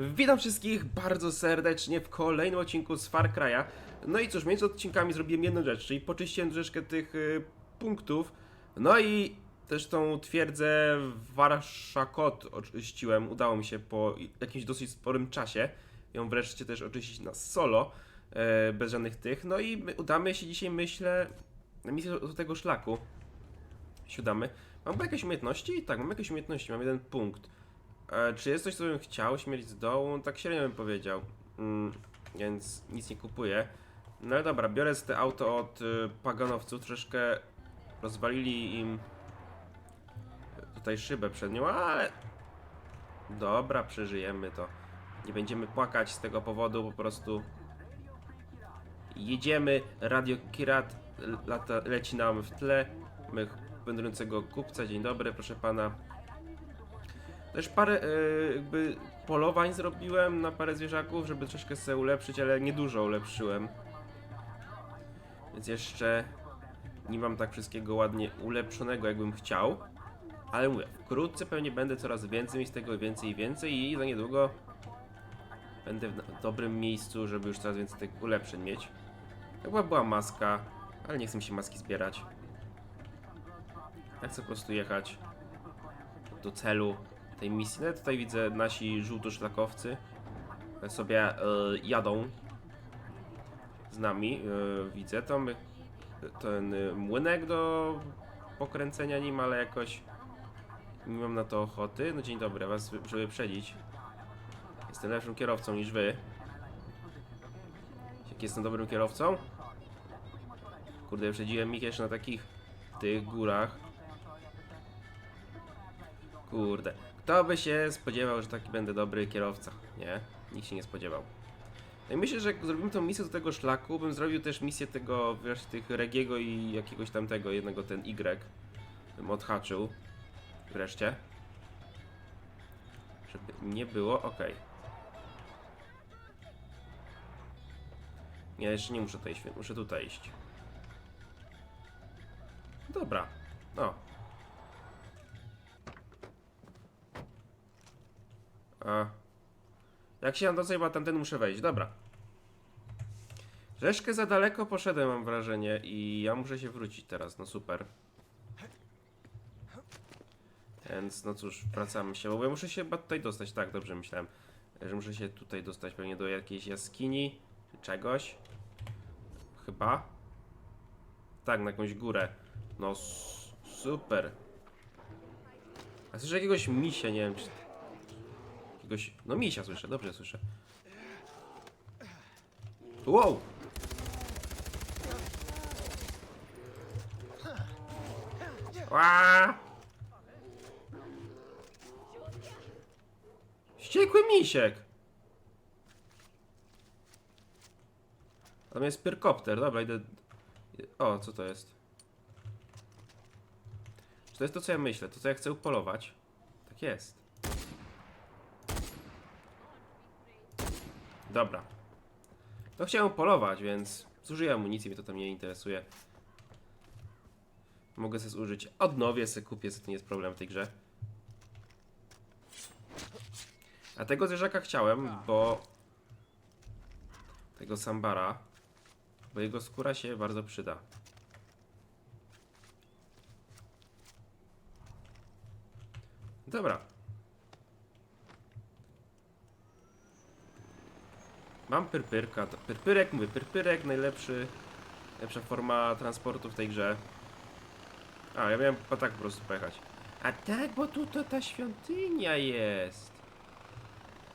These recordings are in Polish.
Witam wszystkich bardzo serdecznie w kolejnym odcinku z Far Cry'a. No i cóż, między odcinkami zrobiłem jedną rzecz, czyli poczyściłem troszeczkę tych y, punktów. No i też tą twierdzę Warszakot oczyściłem. Udało mi się po jakimś dosyć sporym czasie ją wreszcie też oczyścić na solo, e, bez żadnych tych. No i my, udamy się dzisiaj, myślę, na misję do, tego szlaku. Siadamy. Mam jakieś umiejętności? Tak, mam jakieś umiejętności, mam jeden punkt. E, czy jest coś, co bym chciał? Śmierć z dołu? Tak średnio bym powiedział. Mm, więc nic nie kupuję. No ale dobra, biorę z te auto od y, paganowców. Troszeczkę rozwalili im tutaj szybę przed nią, ale dobra, przeżyjemy to. Nie będziemy płakać z tego powodu, po prostu jedziemy. Radio Kirat lata, leci nam w tle. My wędrującego kupca, dzień dobry, proszę pana. Też parę e, jakby polowań zrobiłem na parę zwierzaków, żeby troszkę sobie ulepszyć, ale niedużo ulepszyłem. Więc jeszcze nie mam tak wszystkiego ładnie ulepszonego, jakbym chciał. Ale mówię, wkrótce pewnie będę coraz więcej, z tego więcej i więcej i za niedługo będę w dobrym miejscu, żeby już coraz więcej tych ulepszeń mieć. Chyba była maska, ale nie chcę mi się maski zbierać. Ja chcę po prostu jechać do celu tej misji. No, tutaj widzę nasi żółtoszlakowcy sobie e, jadą z nami. E, widzę tam ten młynek do pokręcenia nim, ale jakoś nie mam na to ochoty. No dzień dobry, was żeby wyprzedzić. Jestem lepszym kierowcą niż wy. Jak jestem dobrym kierowcą? Kurde, wyprzedziłem ich jeszcze na takich tych górach. Kurde. Kto by się spodziewał, że taki będę dobry kierowca? Nie? Nikt się nie spodziewał. No i myślę, że jak zrobimy tą misję do tego szlaku, bym zrobił też misję tego, wiesz, tych Regiego i jakiegoś tamtego, jednego ten Y. Bym odhaczył. Wreszcie. Żeby nie było, okej. Nie, jeszcze nie muszę tutaj iść, muszę tutaj iść. Dobra. O. A. Jak się tam chyba tamten muszę wejść. Dobra. Troszkę za daleko poszedłem, mam wrażenie, i ja muszę się wrócić teraz. No super. Więc, no cóż, wracamy się, bo ja muszę się chyba tutaj dostać. Tak, dobrze myślałem, że muszę się tutaj dostać pewnie do jakiejś jaskini, czy czegoś. Chyba. Tak, na jakąś górę. No, super. A słyszę jakiegoś misia, nie wiem, czy... Jakiegoś... No misia słyszę, dobrze słyszę. Wow! Ła! Wściekły misiek! Tam jest pyrkopter, dobra, idę... O, co to jest? Czy to jest to, co ja myślę? To, co ja chcę upolować? Tak jest. Dobra. To chciałem polować, więc zużyję amunicję, mnie to tam nie interesuje. Mogę sobie zużyć. Odnowię sobie, kupię sobie, to nie jest problem w tej grze. A tego zwierzaka chciałem, bo... Tego sambara. Bo jego skóra się bardzo przyda. Dobra. Mam pyrpyrka. Pyrpyrek, mówię, pyrpyrek, najlepszy, najlepsza forma transportu w tej grze. A, ja miałem po tak po prostu pojechać. A tak, bo tu to ta świątynia jest.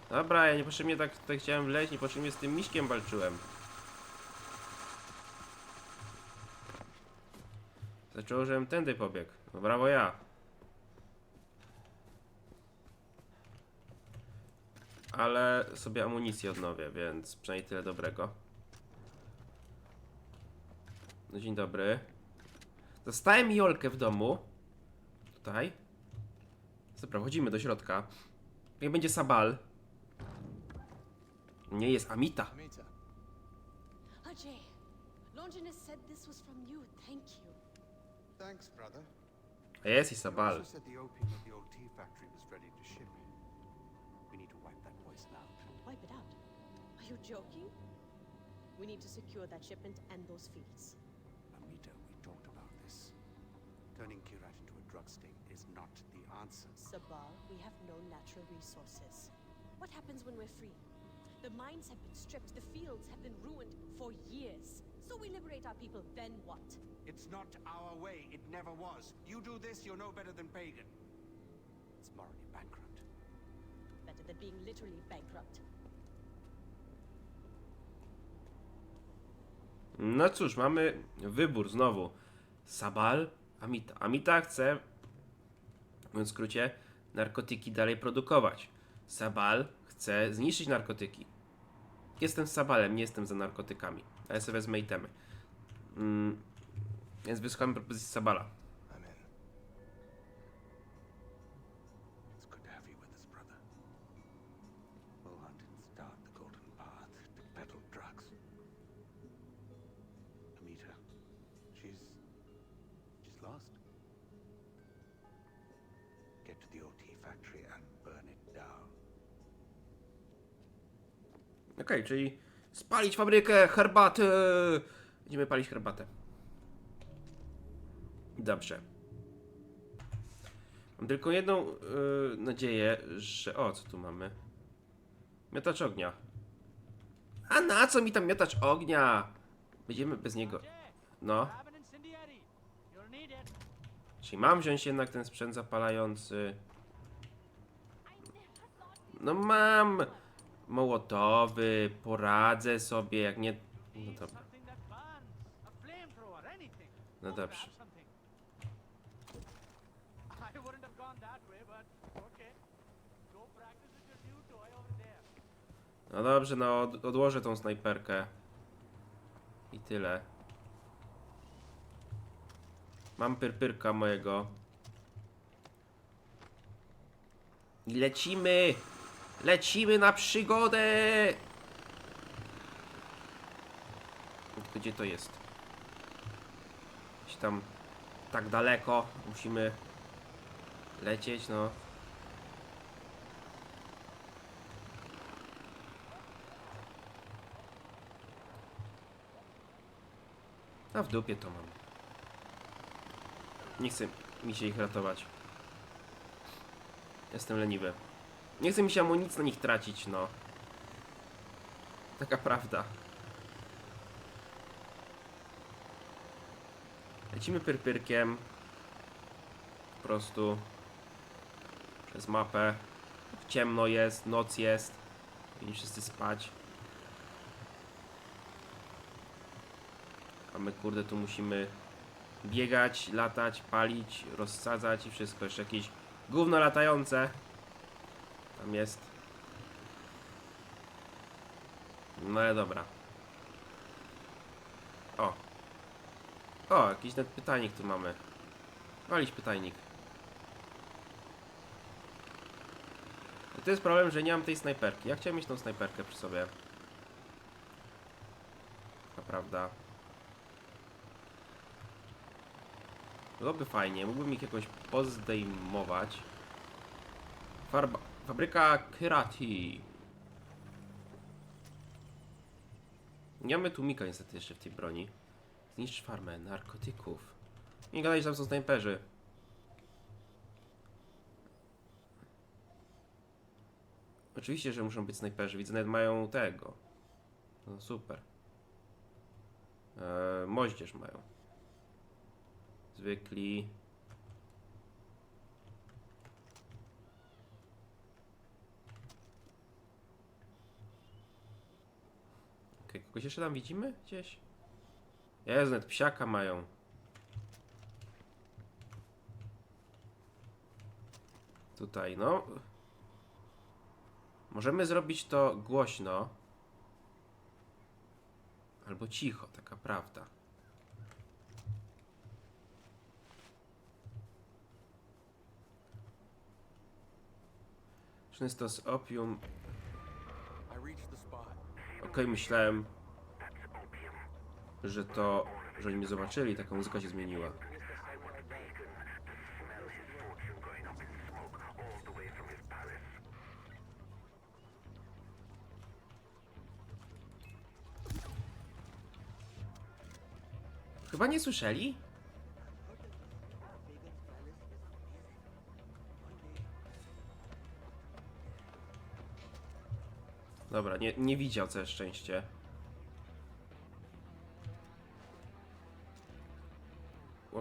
Dobra, ja niepotrzebnie tak tutaj chciałem wleźć, niepotrzebnie z tym miśkiem walczyłem. Zaczęło, żebym tędy pobiegł. No brawo ja. Ale sobie amunicję odnowię, więc przynajmniej tyle dobrego. No dzień dobry. Zostałem Jolkę w domu. Tutaj. Dobra, wchodzimy do środka. Niech będzie Sabal. Nie jest Amita. Amita, Ajay, Longinus said this was from you. Thank you. thanks, brother. A jest i Sabal. also said the opium at the old tea factory was ready to ship. We need to wipe that poison out. Are you joking? We need to secure that shipment and those fields. Amita, we talked about this. Turning Kirat into a drug state is not the answer. Sabal, we have no natural resources. What happens when we're free? The mines have been stripped, the fields have been ruined for years. So we liberate our people, then what? It's not our way. It never was. You do this, you're no better than pagan. It's morally bankrupt. Being literally bankrupt. No cóż, mamy wybór znowu. Sabal, Amita. Amita chce, mówiąc w skrócie, narkotyki dalej produkować. Sabal chce zniszczyć narkotyki. Jestem Sabalem, nie jestem za narkotykami. Ale sobie wezmę itemy. Mm, więc wysłuchamy propozycji Sabala. Okej, czyli spalić fabrykę herbaty. Będziemy palić herbatę. Dobrze. Mam tylko jedną yy, nadzieję, że. O, co tu mamy? Miotacz ognia. A na co mi tam miotacz ognia? Będziemy bez niego. No. Czyli mam wziąć jednak ten sprzęt zapalający. No mam mołotowy, poradzę sobie, jak nie... No dobra, no dobrze. No dobrze, no od, odłożę tą snajperkę. I tyle. Mam pyrpyrka mojego. I lecimy! Lecimy na przygodę! Gdzie to jest? Gdzieś tam tak daleko musimy lecieć, no. A w dupie to mam. Nie chce mi się ich ratować. Jestem leniwy. Nie chce mi się amunicji na nich tracić, no. Taka prawda. Lecimy pyrpyrkiem. Po prostu. Przez mapę. Ciemno jest, noc jest. Powinni wszyscy spać. A my kurde tu musimy biegać, latać, palić, rozsadzać i wszystko. Jeszcze jakieś gówno latające. Tam jest. No ale dobra. O. O, jakiś net pytajnik tu mamy. Walić pytajnik. I to jest problem, że nie mam tej snajperki. Ja chciałem mieć tą snajperkę przy sobie. Naprawdę. Byłoby fajnie, mógłbym ich jakoś pozdejmować. Farba, fabryka Kirati. Nie mamy tłumika niestety jeszcze w tej broni. Zniszcz farmę narkotyków. Nie gadaj, że tam są snajperzy. Oczywiście, że muszą być snajperzy. Widzę, nawet mają tego. No super. Eee, moździerz mają. Zwykli. Kogoś jeszcze tam widzimy? Gdzieś? Jezu, nawet psiaka mają. Tutaj, no. Możemy zrobić to głośno. Albo cicho, taka prawda. Często z opium. Okej, myślałem, że to, że oni mnie zobaczyli, taka muzyka się zmieniła. Chyba nie słyszeli? Dobra, nie, nie widział, całe szczęście.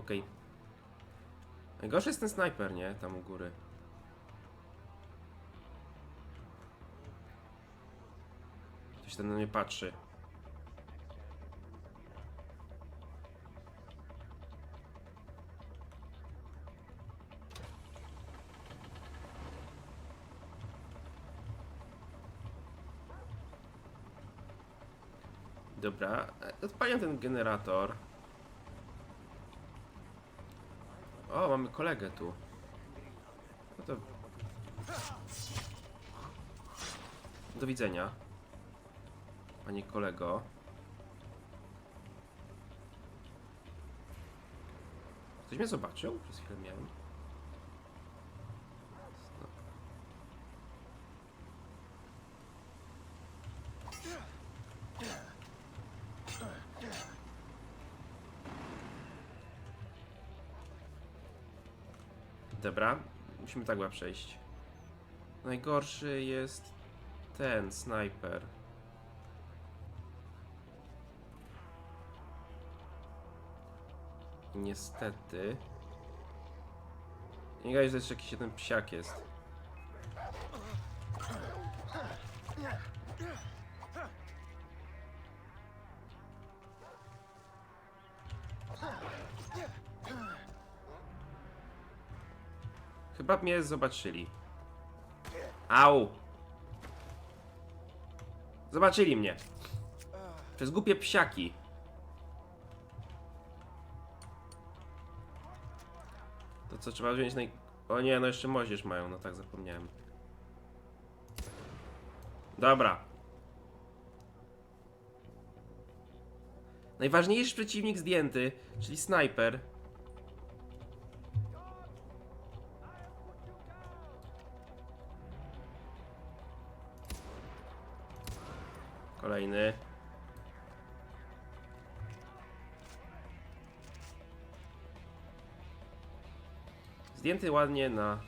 Okej. Najgorszy jest ten snajper, nie? Tam u góry. Ktoś tam na mnie patrzy. Dobra, e, odpaliam ten generator. O, mamy kolegę tu. No to... Do widzenia. Panie kolego. Ktoś mnie zobaczył? Przez chwilę miałem. Dobra, musimy tak chyba przejść. Najgorszy jest ten snajper. Niestety. Nie gadaj, że jeszcze jakiś jeden psiak jest. Chyba mnie zobaczyli. Au! Zobaczyli mnie. Przez głupie psiaki. To co trzeba wziąć naj... O nie, no jeszcze moździerz mają, no tak zapomniałem. Dobra. Najważniejszy przeciwnik zdjęty, czyli snajper. Kolejny. Zdjęty ładnie na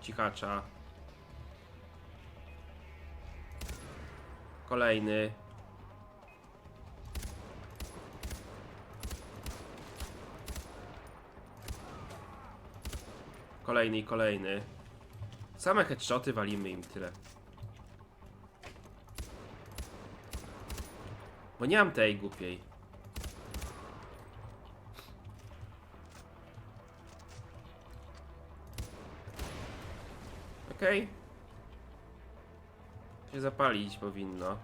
cichacza. Kolejny. Kolejny i kolejny. Same headshoty walimy im tyle. Bo nie mam tej głupiej. Okej. Się zapalić powinno.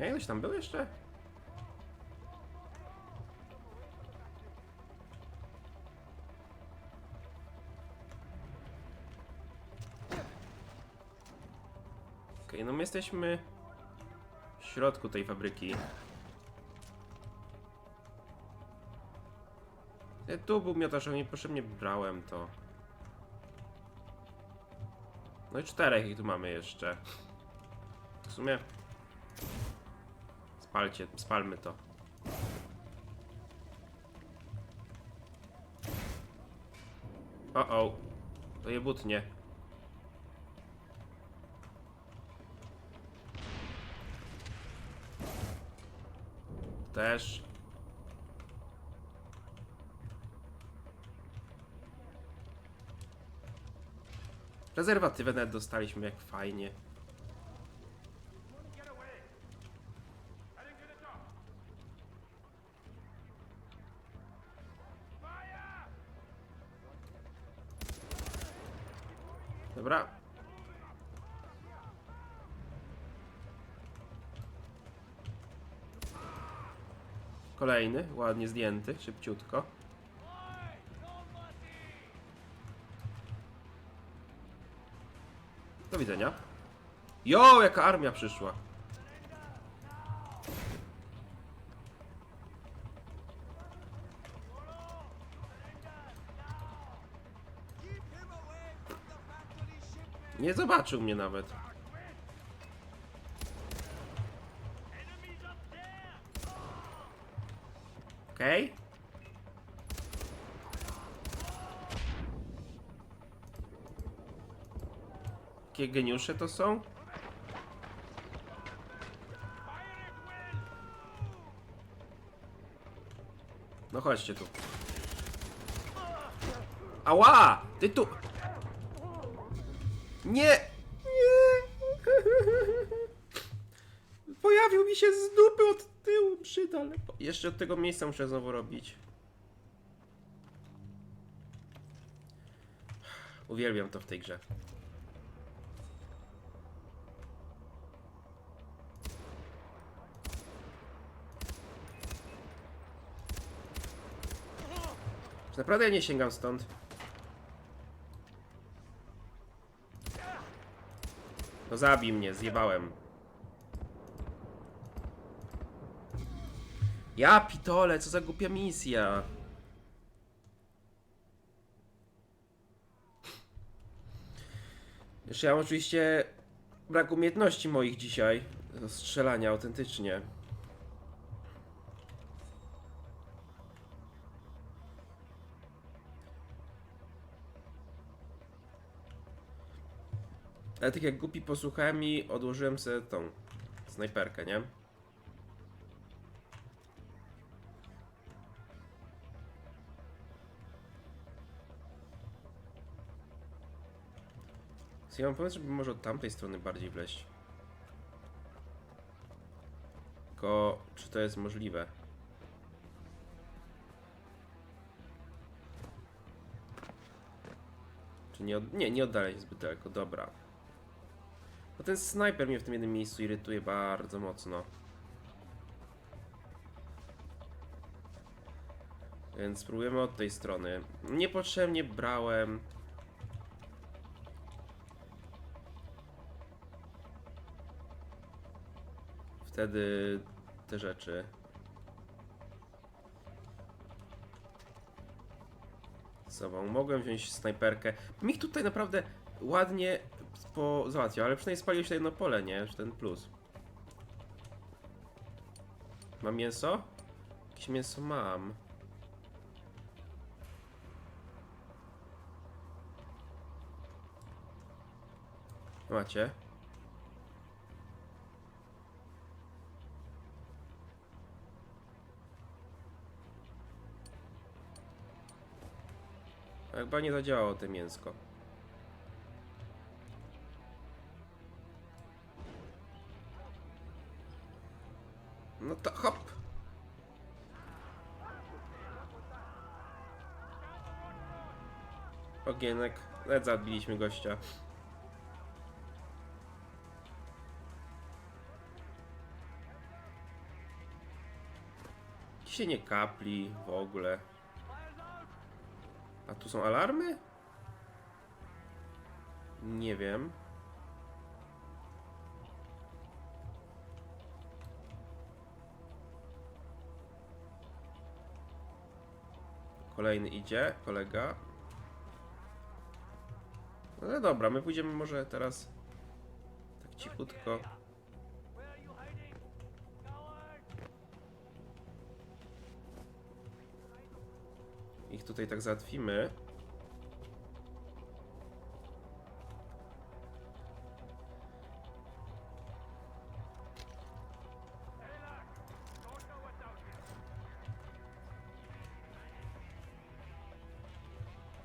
Ej, ktoś tam był jeszcze? No my jesteśmy w środku tej fabryki. Ja tu był miotacz, ale niepotrzebnie brałem to. No i czterech ich tu mamy jeszcze. W sumie... Spalcie, spalmy to. O, o. To je butnie. Też. Prezerwatywę nawet dostaliśmy, jak fajnie. Kolejny, ładnie zdjęty, szybciutko. Do widzenia. Jo, jaka armia przyszła. Nie zobaczył mnie nawet. Okej. Jakie geniusze to są? No chodźcie tu. Ała! Ty tu! Nie! Nie! Pojawił mi się z dupy od tyłu. Jeszcze od tego miejsca muszę znowu robić. Uwielbiam to w tej grze. Naprawdę ja nie sięgam stąd? No zabij mnie, zjebałem. Ja pitole, co za głupia misja. Jeszcze ja mam oczywiście brak umiejętności moich dzisiaj do strzelania autentycznie. Ale tak jak głupi posłuchałem i odłożyłem sobie tą snajperkę, nie? Ja mam pomysł, żeby może od tamtej strony bardziej wleźć. Tylko, czy to jest możliwe? Czy nie, od... nie, nie oddalać się zbyt daleko, dobra. Bo ten snajper mnie w tym jednym miejscu irytuje bardzo mocno. Więc spróbujemy od tej strony. Niepotrzebnie brałem. Wtedy te rzeczy. sobą. Mogłem wziąć snajperkę. Mich tutaj naprawdę ładnie po załatwiał, ale przynajmniej spalił się jedno pole, nie? Ten plus. Mam mięso? Jakieś mięso mam. Macie? Chyba nie zadziałało to mięsko. No to hop! Ogienek. Nawet zabiliśmy gościa. Się nie kapli w ogóle. A tu są alarmy? Nie wiem. Kolejny idzie, kolega. No dobra, my pójdziemy może teraz tak cichutko. Tutaj tak załatwimy.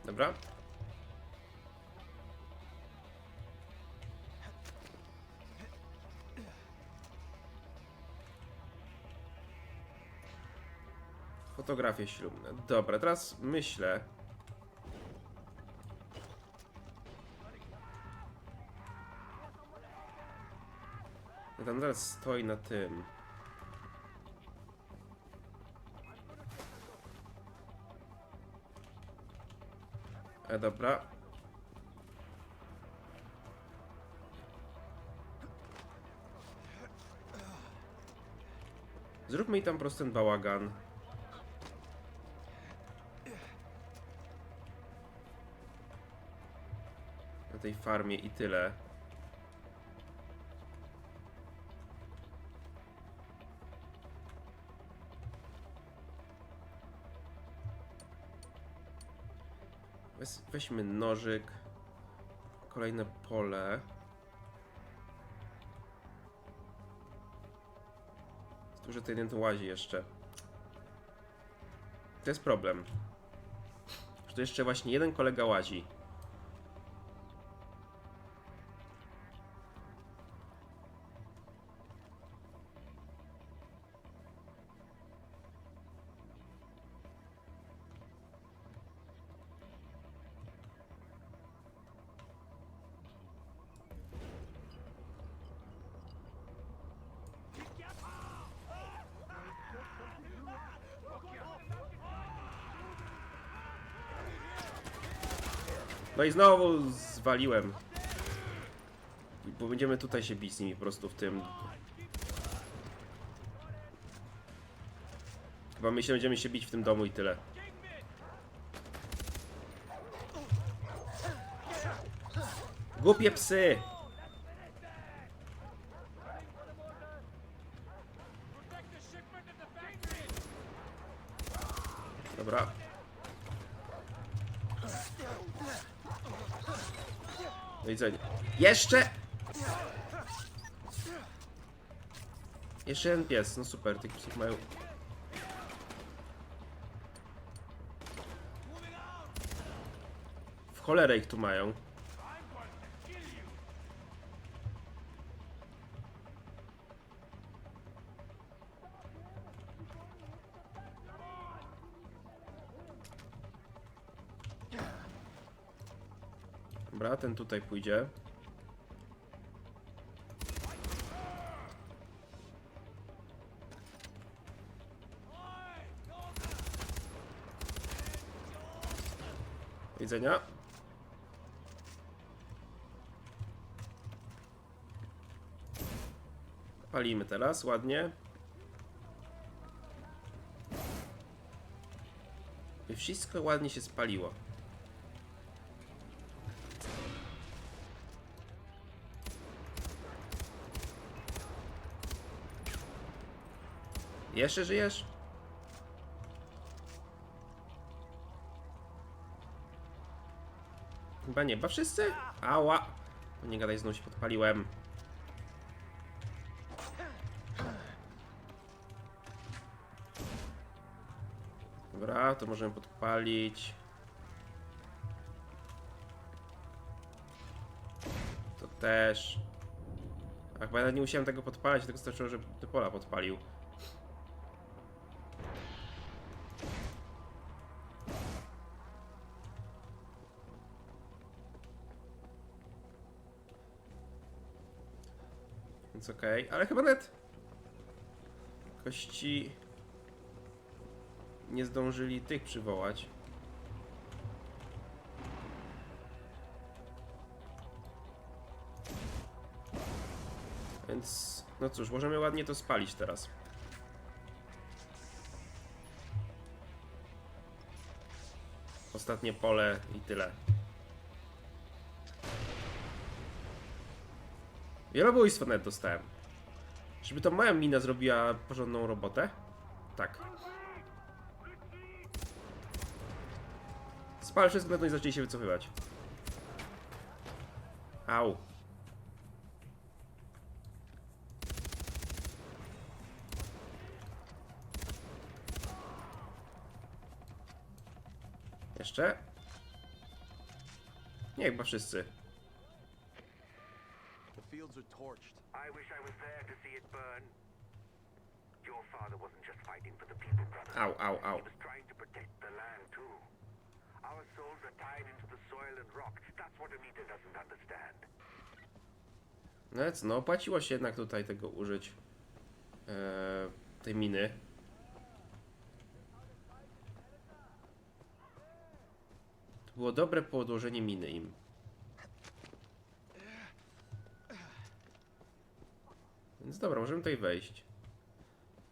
Dobra. Fotografie ślubne. Dobra, teraz myślę. No Tam zaraz stoi na tym. E, dobra. Zróbmy i tam ten bałagan. Tej farmie i tyle. Weź, weźmy nożyk. Kolejne pole. Tu, że ten jeden łazi jeszcze. To jest problem. Że tu jeszcze właśnie jeden kolega łazi. I znowu zwaliłem. Bo będziemy tutaj się bić z nimi po prostu w tym. Chyba my się będziemy się bić w tym domu i tyle. Głupie psy! Dobra. Do widzenia. Jeszcze! Jeszcze jeden pies, no super, tych psów mają. W cholerę ich tu mają. Dobra, ten tutaj pójdzie. Widzenia. Palimy teraz, ładnie. I wszystko ładnie się spaliło. Jeszcze żyjesz? Chyba nie, chyba wszyscy? Ała! Nie gadaj, znowu się podpaliłem. Dobra, to możemy podpalić. To też. Ach, bo ja nawet nie musiałem tego podpalać, tylko starczyło, że te pola podpalił. Więc okej, ale chyba net kości nie zdążyli tych przywołać. Więc, no cóż, możemy ładnie to spalić teraz. Ostatnie pole i tyle. Wielobójstwo nawet dostałem. Żeby to moja mina zrobiła porządną robotę? Tak. Spal wszystko, no i zaczęli się wycofywać. Au. Jeszcze? Nie, chyba wszyscy. Fields are torched. I wish I was there to see it burn. Your father wasn't just fighting for the people, brother. Au, au, au. He was trying to protect the land, too. Our souls are tied into the soil and rock. That's what Anita doesn't understand. No no, opłaciło się jednak tutaj tego użyć. Eee, tej miny. To było dobre podłożenie miny im. dobra, możemy tutaj wejść.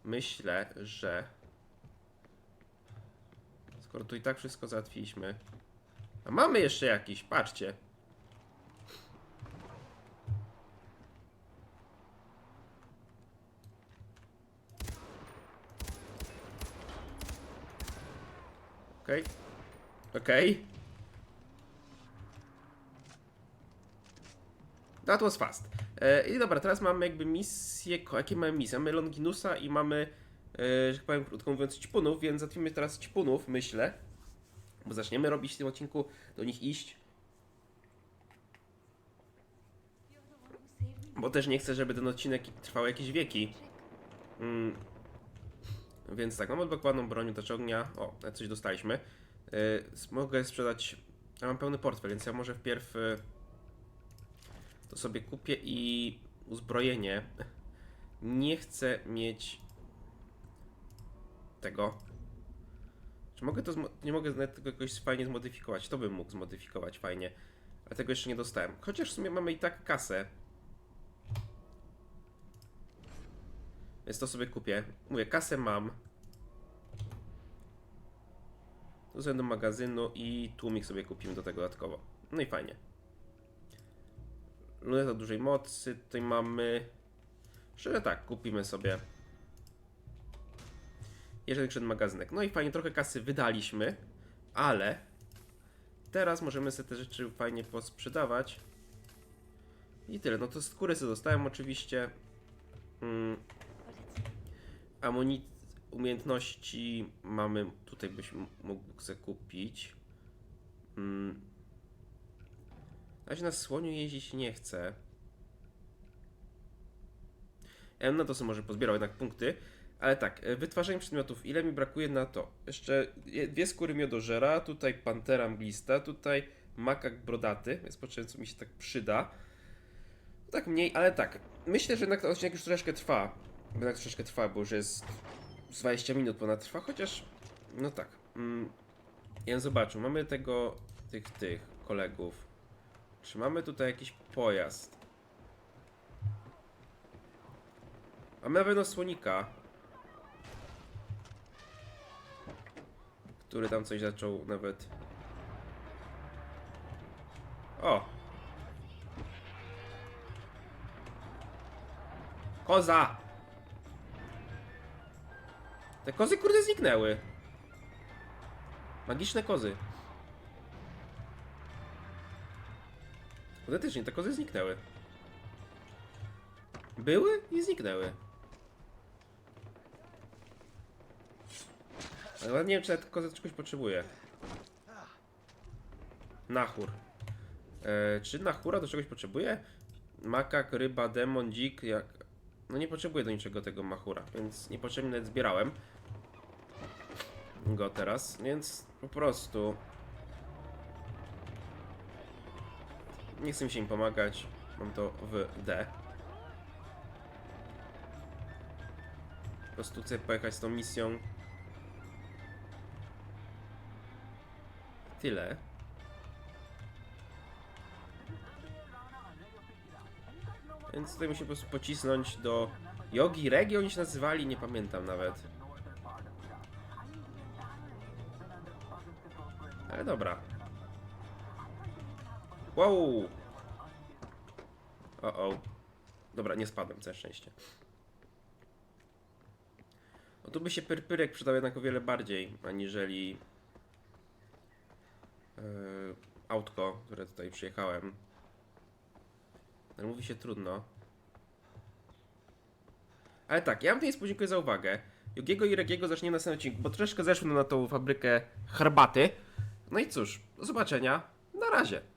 Myślę, że... Skoro tu i tak wszystko załatwiliśmy... A mamy jeszcze jakiś, patrzcie. Okej. Okay. Okej. Okay. That was fast. E, I dobra, teraz mamy jakby misję. Jakie mamy misje? Mamy Longinusa i mamy, e, że tak powiem krótko mówiąc, ćpunów, więc załatwimy teraz ćpunów, myślę. Bo zaczniemy robić w tym odcinku, do nich iść. Bo też nie chcę, żeby ten odcinek trwał jakieś wieki. Mm. Więc tak, mam odblokowaną broń do ognia. O, coś dostaliśmy. Yy, mogę sprzedać. Ja mam pełny portfel, więc ja może wpierw yy, to sobie kupię i uzbrojenie. Nie chcę mieć tego. Czy mogę to Nie mogę nawet tego jakoś fajnie zmodyfikować. To bym mógł zmodyfikować fajnie. Ale tego jeszcze nie dostałem. Chociaż w sumie mamy i tak kasę. Więc to sobie kupię. Mówię, kasę mam. Tu do magazynu i tłumik sobie kupimy do tego dodatkowo. No i fajnie. Luneta dużej mocy. Tutaj mamy... Szczerze tak, kupimy sobie. Jeszcze ten magazynek. No i fajnie, trochę kasy wydaliśmy, ale teraz możemy sobie te rzeczy fajnie posprzedawać. I tyle. No to skóry sobie dostałem oczywiście. Mm, amunic umiejętności mamy, tutaj byś mógł sobie kupić. Mm. Na razie na słoniu jeździć nie chcę. Ja na to sobie może pozbierał jednak punkty. Ale tak, e, wytwarzanie przedmiotów. Ile mi brakuje na to? Jeszcze je- dwie skóry miodożera, tutaj pantera mglista, tutaj makak brodaty, jest potrzebne, co mi się tak przyda. Tak mniej, ale tak. Myślę, że jednak ten odcinek już troszeczkę trwa. Jednak troszeczkę trwa, bo już jest z 20 minut ponad trwa, chociaż no tak. Mm, ja zobaczę, mamy tego, tych, tych kolegów. Czy mamy tutaj jakiś pojazd? Mamy na pewno słonika. Który tam coś zaczął nawet. O! Koza! Te kozy kurde zniknęły. Magiczne kozy. Autentycznie, te kozy zniknęły. Były i zniknęły. Ale nie wiem, czy ta koza czegoś potrzebuje. Nachur. E, czy nachura do czegoś potrzebuje? Makak, ryba, demon, dzik, jak... No nie potrzebuję do niczego tego machura, więc niepotrzebnie nawet zbierałem go teraz, więc po prostu nie chcę mi się im pomagać. Mam to w D. Po prostu chcę pojechać z tą misją. Tyle. Więc tutaj musimy po prostu pocisnąć do Yogi Regi oni się nazywali, nie pamiętam nawet. Nie spadłem, całe szczęście. No tu by się pyrpyrek przydał jednak o wiele bardziej, aniżeli yy, autko, które tutaj przyjechałem. Ale mówi się trudno. Ale tak, ja wam tutaj podziękuję za uwagę. Jogiego i Regiego zaczniemy na następnym odcinku, bo troszeczkę zeszły na tą fabrykę herbaty. No i cóż, do zobaczenia. Na razie.